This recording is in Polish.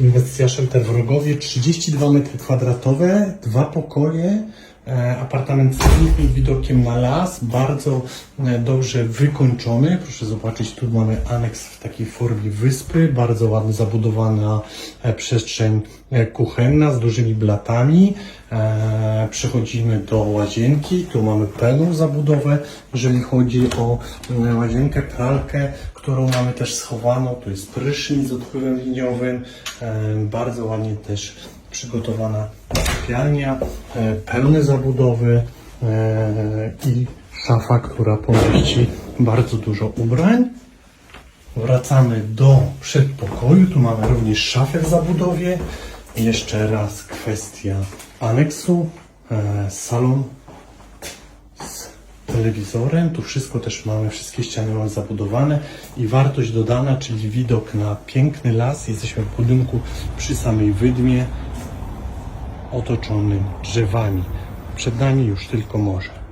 Inwestycja Shelter w Rogowie, 32 metry kwadratowe, dwa pokoje, apartament z pięknym widokiem na las, bardzo e, dobrze wykończony. Proszę zobaczyć, tu mamy aneks w takiej formie wyspy, bardzo ładnie zabudowana e, przestrzeń e, kuchenna z dużymi blatami. E, Przechodzimy do łazienki, tu mamy pełną zabudowę, jeżeli chodzi o e, łazienkę, pralkę, którą mamy też schowaną. Tu jest prysznic z odpływem liniowym, e, bardzo ładnie też przygotowana sypialnia, e, pełne zabudowy e, i szafa, która pomieści bardzo dużo ubrań. Wracamy do przedpokoju. Tu mamy również szafę w zabudowie. Jeszcze raz kwestia aneksu. E, salon z telewizorem. Tu wszystko też mamy, wszystkie ściany mamy zabudowane i wartość dodana, czyli widok na piękny las. Jesteśmy w budynku przy samej wydmie, otoczonym drzewami. Przed nami już tylko morze.